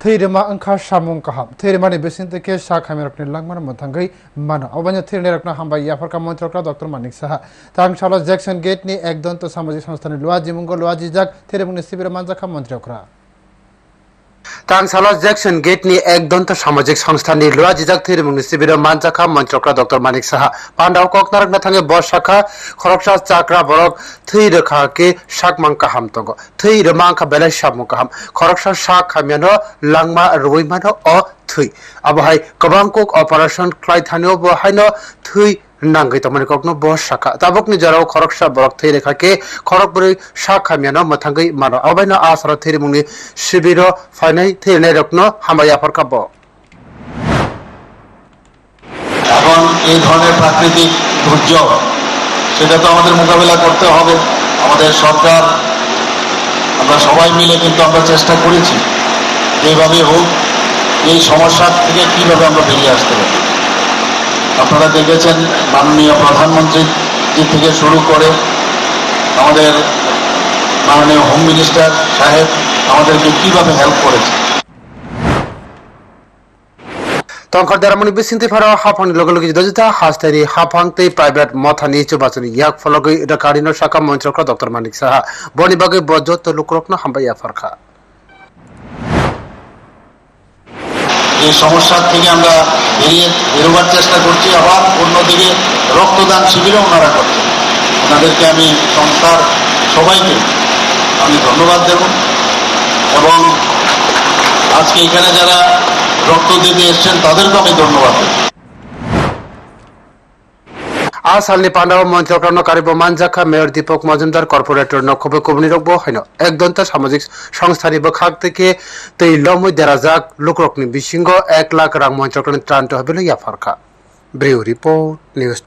thayrima angkha samung kaham thayrima ne besin te ke sa khamir apne langman mathangai mana abanya thayrne rakna hamba yafar ka mantrokra dr manik saha tang charles jackson gate ni ekdon to samajik samsthan loaji mungo loaji jak thayrima ne sibira manja kha mantrokra ट्रान्सलस Jackson गेटनि एक दन्त सामाजिक संस्थानि लुवा जिजाक थिर मुंनि सिबिर मानचाखा मन्त्रक्रा डक्टर मानिक साहा पाण्डाव ककनारक नाथाङे बसाखा खरकसा चाक्रा बरक थै रखा के शाक मांका हाम तंग थै रमांखा बेला शाक मुका हाम खरकसा शाक खामियान लांगमा रुइमान अ थै अब हाय कबांकुक ऑपरेशन क्लाइथानियो बहायनो थै থৈ নাঙ্গै তমানি ককনো বস শাখা। তাবকনি জারাও খরকসা বরক থৈ রেখাকে খরকবুরি শাক খামিয়ানো মথাঙ্গै মানো। আবাইনো আসারা থিরিমুংনি শিবির ফাইনাই থিরনে রকনো হামাই আফার কাব্য। এখন এই ধরনের প্রাকৃতিক দুর্যোগ, সেটা তো আমাদের মোকাবেলা করতে হবে। আমাদের সরকার, আমরা সবাই মিলে কিন্তু আমরা চেষ্টা করেছি। যেভাবে হোক, এই সমস্যা থেকে কীভাবে আমরা বেরিয়ে আসতে পারি? আপনারা দেখেছেন মাননীয় প্রধানমন্ত্রী থেকে শুরু করে আমাদের মাননীয় হোম মিনিস্টার সাহেব আমাদেরকে কীভাবে হেল্প করেছে তংখর দেরামনি বিসিন্তি ফারা, হাফানি লগে লগে হাফাংতে প্রাইভেট চুবাচনি ইয়াক ডাকারিনো শাখা ডক্টর মানিক সাহা। বনি বাগে বজত লুকরকনো হামবাই এই সমস্যার থেকে আমরা বেরিয়ে বেরোবার চেষ্টা করছি। আবার অন্যদিকে রক্তদান শিবিরও ওনারা করছেন। ওনাদেরকে আমি সংস্থার সবাইকে আমি ধন্যবাদ দেব এবং আজকে এখানে যারা রক্ত দিতে এসছেন, তাদেরকেও আমি ধন্যবাদ দেব আসালনি পান্ডাব মন্ত্রকরণ কারিব মানজাখা, মেয়র দীপক মজুমদার, কর্পোরেটর নক্ষবে কবনি রকব হইন। একদন্ত সামাজিক সংস্থানি বখাক থেকে তেই লমই দেরাজাক লোকরকনি বিশিঙ্গ, এক লাখ রাং মন্ত্রকরণ ত্রান্ত হবে ইয়াফারখা ব্রিউ রিপোর্ট, নিউজ